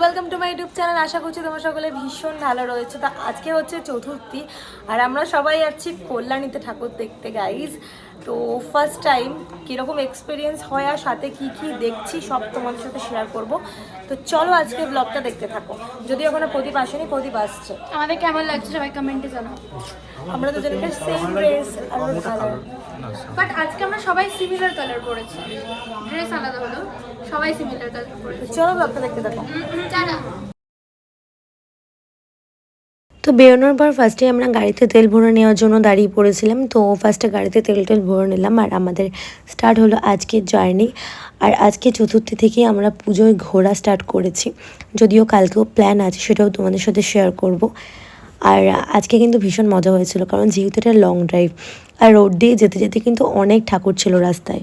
Welcome to my YouTube channel আশা করছি তোমার সকলে ভীষণ ভালো রয়েছে। তা আজকে হচ্ছে চতুর্থী, আর আমরা সবাই যাচ্ছি কল্যাণীতে ঠাকুর দেখতে গাইজ তো ফার্স্ট টাইম কীরকম এক্সপিরিয়েন্স হয় আর সাথে কী কী দেখছি সব তোমাদের সাথে শেয়ার করব। তো চলো আজকে ব্লগটা দেখতে থাকো। যদি ওখানে প্রদীপ আসেনি প্রদীপ আসছে। আমাদের কেমন লাগছে সবাই কমেন্টে জানাও। আমরা দুজনকে সেম ড্রেস আর কালার বাট আজকে আমরা সবাই সিমিলার কালার পরেছি। ড্রেস আলাদা হলো সবাই সিমিলার কালার পরেছি। চলো ব্লগটা দেখতে থাকো। টাটা। তো বেরোনোর পর ফার্স্টে আমরা গাড়িতে তেল ভরে নেওয়ার জন্য দাঁড়িয়ে পড়েছিলাম। তো ফার্স্টে গাড়িতে তেল টেল ভরে নিলাম আর আমাদের স্টার্ট হলো আজকের জার্নি আর আজকে চতুর্থী থেকে আমরা পুজোয় ঘোরা স্টার্ট করেছি। যদিও কালকেও প্ল্যান আছে, সেটাও তোমাদের সাথে শেয়ার করব। আর আজকে কিন্তু ভীষণ মজা হয়েছিল, কারণ যেহেতু এটা লং ড্রাইভ আর রোড দিয়ে যেতে যেতে কিন্তু অনেক ঠাকুর ছিল রাস্তায়।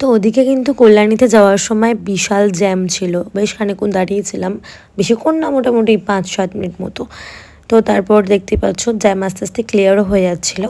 তো ওদিকে কিন্তু কল্যাণীতে যাওয়ার সময় বিশাল জ্যাম ছিল। বেশ খানিক্ষণ দাঁড়িয়েছিলাম বেশিক্ষণ না, মোটামুটি পাঁচ সাত মিনিট মতো। তো তারপর দেখতে পাচ্ছ, জ্যাম আস্তে আস্তে ক্লিয়ারও হয়ে যাচ্ছিল।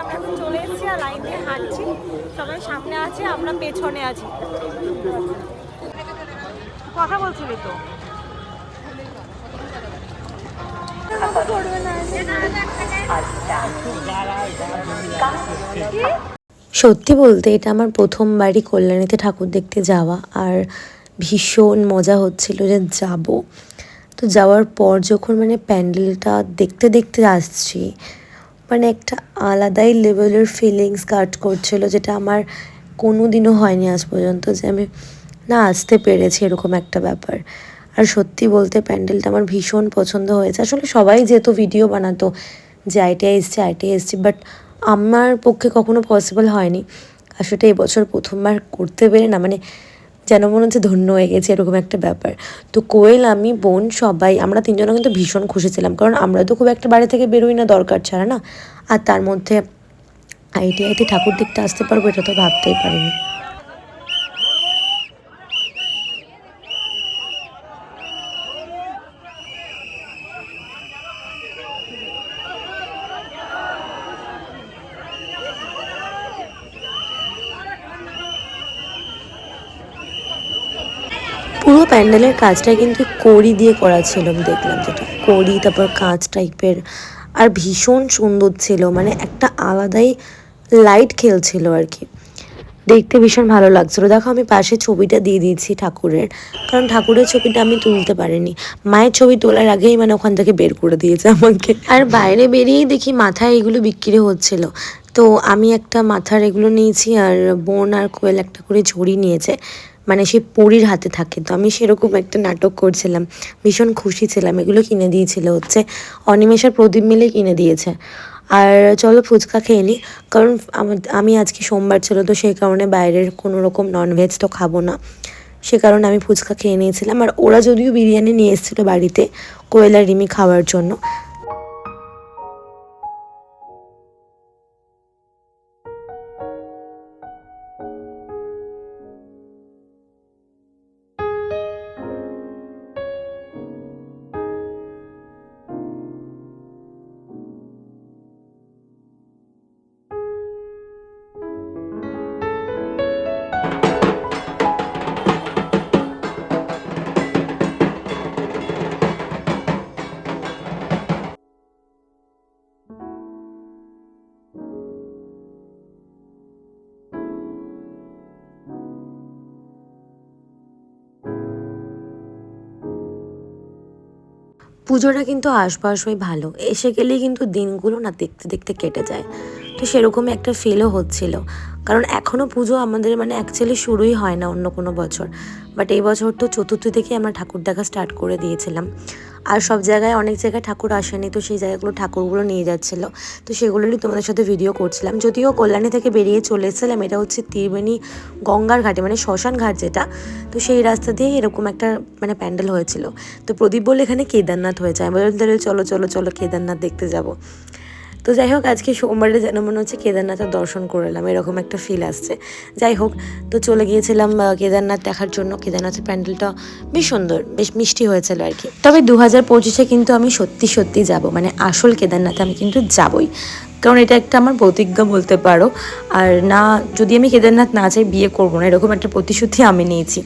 আমরা এখন চলে এসেছি আর লাইন দিয়ে হাঁটছি। সবাই সামনে আছে, আমরা পেছনে আছি। কথা তো। সত্যি বলতে এটা আমার প্রথমবারই কল্যাণীতে ঠাকুর দেখতে যাওয়া, আর ভীষণ মজা হচ্ছিল যে যাব। তো যাওয়ার পর যখন মানে প্যান্ডেলটা দেখতে দেখতে আসছি মানে একটা আলাদাই লেভেলের ফিলিংস কাট করছিল যেটা আমার কোনো দিনও হয়নি আজ পর্যন্ত যে আমি, না, আসতে পেরেছি এরকম একটা ব্যাপার। আর সত্যি বলতে প্যান্ডেলটা আমার ভীষণ পছন্দ হয়েছে। আসলে সবাই যেহেতু ভিডিও বানাতো, যে আইটিআই এসছে আইটিআই এসছি বাট আমার পক্ষে কখনো পসিবল হয়নি। আর সেটা এবছর প্রথমবার করতে পেরে না মানে যেন মনে হচ্ছে ধন্য হয়ে গেছে, এরকম একটা ব্যাপার। তো কোয়েল, আমি, বোন, সবাই, আমরা তিনজনও কিন্তু ভীষণ খুশি ছিলাম। কারণ আমরা তো খুব একটা বাড়ি থেকে বেরোই না, দরকার ছাড়া, না? আর তার মধ্যে আইটিআইতে ঠাকুর দেখতে আসতে পারব, এটা তো ভাবতেই পারিনি। পুরো প্যান্ডেলের কাজটা কিন্তু কড়ি দিয়ে করা ছিল, আমি দেখলাম যেটা। কড়ি, তারপর কাঁচ টাইপের। আর ভীষণ সুন্দর ছিল মানে একটা আলাদাই লাইট খেলছিল আর কি। দেখতে ভীষণ ভালো লাগছিল। দেখো, আমি পাশে ছবিটা দিয়ে দিয়েছি ঠাকুরের। কারণ ঠাকুরের ছবিটা আমি তুলতে পারিনি। মায়ের ছবি তোলার আগেই মানে ওখান থেকে বের করে দিয়েছে আমাকে। আর বাইরে বেরিয়েই দেখি মাথায় এগুলো বিক্রি হচ্ছিল। তো আমি একটা মাথার এগুলো নিয়েছি আর বোন আর কোয়েল একটা করে ঝুড়ি নিয়েছে। মানে সে পরীর হাতে থাকে। তো আমি সেরকম একটা নাটক করছিলাম, ভীষণ খুশি ছিলাম। এগুলো কিনে দিয়েছিল হচ্ছে, অনিমেষের প্রদীপ মিলে কিনে দিয়েছে। আর চলো ফুচকা খেয়ে নিই কারণ আমি আজকে সোমবার ছিল, তো সেই কারণে বাইরের কোনো রকম ননভেজ তো খাব না। সে কারণে আমি ফুচকা খেয়ে নিয়েছিলাম। আর ওরা যদিও বিরিয়ানি নিয়ে এসেছিল বাড়িতে, কোয়েলা রিমি খাওয়ার জন্য পুজোটা কিন্তু আসব আসবোই ভালো। এসে গেলেই কিন্তু দিনগুলো না দেখতে দেখতে কেটে যায়। তো সেরকমই একটা ফিলও হচ্ছিল। কারণ এখনও পুজো আমাদের মানে অ্যাকচুয়ালি শুরুই হয় না অন্য কোনো বছর। বাট এই বছর তো চতুর্থ থেকে আমরা ঠাকুর দেখা স্টার্ট করে দিয়েছিলাম। আর সব জায়গায় অনেক জায়গায় ঠাকুর আসেনি, তো সেই জায়গাগুলো ঠাকুরগুলো নিয়ে যাচ্ছিল। তো সেগুলোরই তোমাদের সাথে ভিডিও করছিলাম। যদিও কল্যাণী থেকে বেরিয়ে চলে এসেছিলাম, এটা হচ্ছে ত্রিবেণী গঙ্গার ঘাটে মানে শ্মশান ঘাট যেটা, তো সেই রাস্তা দিয়ে এরকম একটা মানে প্যান্ডেল হয়েছিল। তো প্রদীপ বলে এখানে কেদারনাথ আমি বললাম, তাহলে চলো চলো চলো কেদারনাথ দেখতে যাব। তো যাই হোক, আজকে সোমবারে যেন মনে হচ্ছে কেদারনাথের দর্শন করে এলাম, এরকম একটা ফিল আসছে। যাই হোক, তো চলে গিয়েছিলাম কেদারনাথ দেখার জন্য। কেদারনাথের প্যান্ডেলটা বেশ সুন্দর, বেশ মিষ্টি হয়েছিল আর কি। তবে দু হাজার পঁচিশে কিন্তু আমি সত্যি সত্যি যাব মানে আসল কেদারনাথে আমি কিন্তু যাবই। কারণ এটা একটা আমার প্রতিজ্ঞা বলতে পারো। আর না, যদি আমি কেদারনাথ না চাই বিয়ে করব না, এরকম একটা প্রতিশ্রুতি আমি নিয়েছি।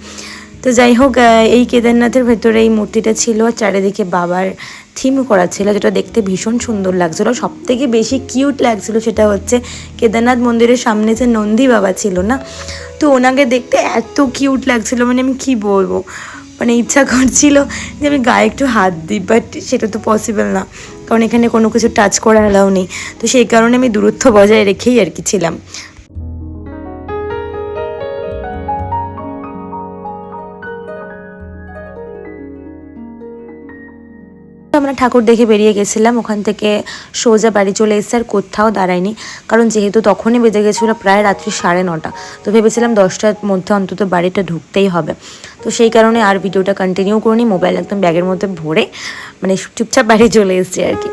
তো যাই হোক এই কেদারনাথের ভেতরে এই মূর্তিটা ছিল আর চারিদিকে বাবার থিম করা ছিল, যেটা দেখতে ভীষণ সুন্দর লাগছিল। সব থেকে বেশি কিউট লাগছিল সেটা হচ্ছে কেদারনাথ মন্দিরের সামনে যে নন্দী বাবা ছিল না? তো ওনাকে দেখতে এত কিউট লাগছিল মানে আমি কি বলব? মানে ইচ্ছা করছিল যে আমি গায়ে একটু হাত দিই বাট সেটা তো পসিবল না। কারণ এখানে কোনো কিছু টাচ করার অ্যালাউ নেই। তো সেই কারণে আমি দূরত্ব বজায় রেখেই আর কি ছিলাম। আমরা ঠাকুর দেখে বেরিয়ে গেছিলাম, ওখান থেকে সোজা বাড়ি চলে এসেছে আর কোথাও দাঁড়ায়নি। কারণ যেহেতু তখনই বেজে গেছিল প্রায় রাত্রি সাড়ে নটা, তো ভেবেছিলাম দশটার মধ্যে অন্তত বাড়িটা ঢুকতেই হবে। তো সেই কারণে আর ভিডিওটা কন্টিনিউ করিনি মোবাইল একদম ব্যাগের মধ্যে ভরে মানে চুপচাপ বাড়ি চলে এসেছি আর কি।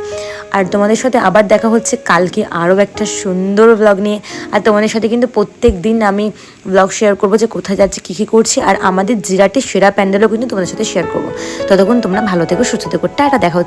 আর তোমাদের সাথে আবার দেখা হচ্ছে কালকে আরও একটা সুন্দর ব্লগ নিয়ে। আর তোমাদের সাথে কিন্তু প্রত্যেক দিন আমি ব্লগ শেয়ার করব যে কোথায় যাচ্ছি, কী কী করছি। আর আমাদের জিরাটের সেরা প্যান্ডেলও কিন্তু তোমাদের সাথে শেয়ার করব। ততক্ষণ তোমরা ভালো থেকো, সুস্থ থেকো। টাটা, দেখা হচ্ছে।